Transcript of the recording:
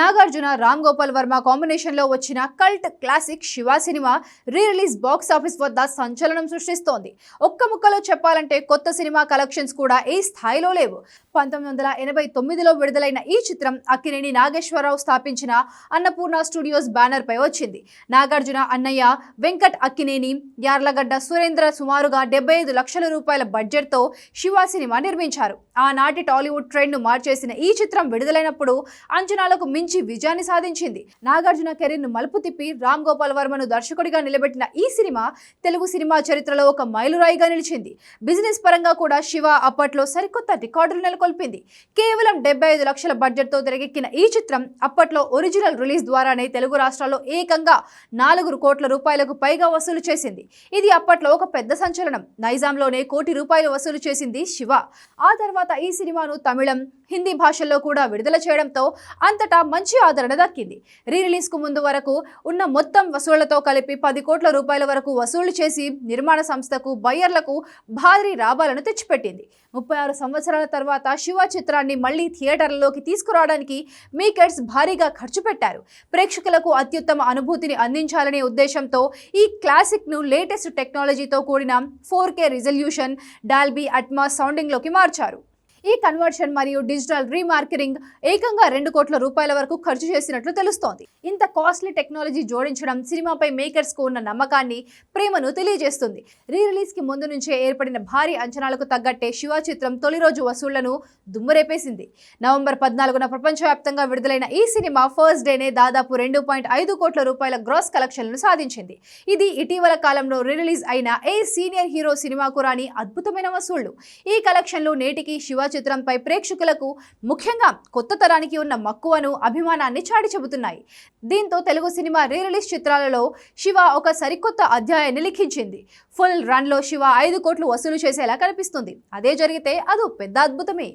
నాగార్జున రామ్ గోపాల్ వర్మ కాంబినేషన్లో వచ్చిన cult classic Shiva cinema re release box office వద్ద సంచలనం సృష్టిస్తోంది. ఒక్క ముక్కలో చెప్పాలంటే కొత్త సినిమా కలెక్షన్స్ కూడా ఏ స్థాయిలో లేవు. పంతొమ్మిది వందల ఎనభై తొమ్మిదిలో విడుదలైన ఈ చిత్రం అక్కినేని నాగేశ్వరరావు స్థాపించిన అన్నపూర్ణ స్టూడియోస్ బ్యానర్ పై వచ్చింది. నాగార్జున అన్నయ్య వెంకట్ అక్కినేని యార్లగడ్డ సురేంద్ర సుమారుగా డెబ్బై ఐదు లక్షల రూపాయల బడ్జెట్తో శివ సినిమా నిర్మించారు. ఆనాటి టాలీవుడ్ ట్రెండ్ను మార్చేసిన ఈ చిత్రం విడుదలైనప్పుడు అంచనాలకు మించి విజయాన్ని సాధించింది. నాగార్జున కెరీర్ను మలుపు తిప్పి రామ్ గోపాల్ వర్మను దర్శకుడిగా నిలబెట్టిన ఈ సినిమా తెలుగు సినిమా చరిత్రలో ఒక మైలురాయిగా నిలిచింది. బిజినెస్ పరంగా కూడా శివ అప్పట్లో సరికొత్త రికార్డులు నెలకొల్పింది. కేవలం డెబ్బై ఐదు లక్షల బడ్జెట్తో తెరకెక్కిన ఈ చిత్రం అప్పట్లో ఒరిజినల్ రిలీజ్ ద్వారానే తెలుగు రాష్ట్రాల్లో ఏకంగా నాలుగు కోట్ల రూపాయలకు పైగా వసూలు చేసింది. ఇది అప్పట్లో ఒక పెద్ద సంచలనం. నైజాంలోనే కోటి రూపాయలు వసూలు చేసింది శివ. ఆ తర్వాత ఈ సినిమాను తమిళం హిందీ భాషల్లో కూడా విడుదల చేయడంతో అంతటా మంచి ఆదరణ దక్కింది. రీ రిలీజ్కు ముందు వరకు ఉన్న మొత్తం వసూళ్ళతో కలిపి పది కోట్ల రూపాయల వరకు వసూలు చేసి నిర్మాణ సంస్థకు బయ్యర్లకు భారీ లాభాలను తెచ్చిపెట్టింది. ముప్పై ఆరు సంవత్సరాల తర్వాత శివ చిత్రాన్ని మళ్ళీ థియేటర్లలోకి తీసుకురావడానికి మేకర్స్ భారీగా ఖర్చు పెట్టారు. ప్రేక్షకులకు అత్యుత్తమ అనుభూతిని అందించాలనే ఉద్దేశంతో ఈ క్లాసిక్ను లేటెస్ట్ టెక్నాలజీతో కూడిన four K resolution Dolby Atmos సౌండింగ్లోకి మార్చారు. ఈ కన్వర్షన్ మరియు డిజిటల్ రీమార్కెటింగ్ ఏకంగా రెండు కోట్ల రూపాయల వరకు ఖర్చు చేసినట్లు తెలుస్తోంది. ఇంత కాస్ట్లీ టెక్నాలజీ జోడించడం సినిమాపై మేకర్స్కు ఉన్న నమ్మకాన్ని ప్రేమను తెలియజేస్తుంది. రీ రిలీజ్కి ముందు నుంచే ఏర్పడిన భారీ అంచనాలకు తగ్గట్టే శివ చిత్రం తొలి రోజు వసూళ్ళను దుమ్మురేపేసింది. నవంబర్ పద్నాలుగున ప్రపంచవ్యాప్తంగా విడుదలైన ఈ సినిమా ఫస్ట్ డేనే దాదాపు రెండు పాయింట్ ఐదు కోట్ల రూపాయల గ్రాస్ కలెక్షన్లను సాధించింది. ఇది ఇటీవల కాలంలో రీ రిలీజ్ అయిన ఏ సీనియర్ హీరో సినిమాకు రాని అద్భుతమైన వసూళ్ళు. ఈ కలెక్షన్లు నేటికి శివ చిత్రంపై ప్రేక్షకులకు ముఖ్యంగా కొత్త తరానికి ఉన్న మక్కువను అభిమానాన్ని చాటి చెబుతున్నాయి. దీంతో తెలుగు సినిమా రీ రిలీజ్ చిత్రాలలో శివ ఒక సరికొత్త అధ్యాయాన్ని లిఖించింది. ఫుల్ రన్లో శివ ఐదు కోట్లు వసూలు చేసేలా కనిపిస్తుంది. అదే జరిగితే అది పెద్ద అద్భుతమే.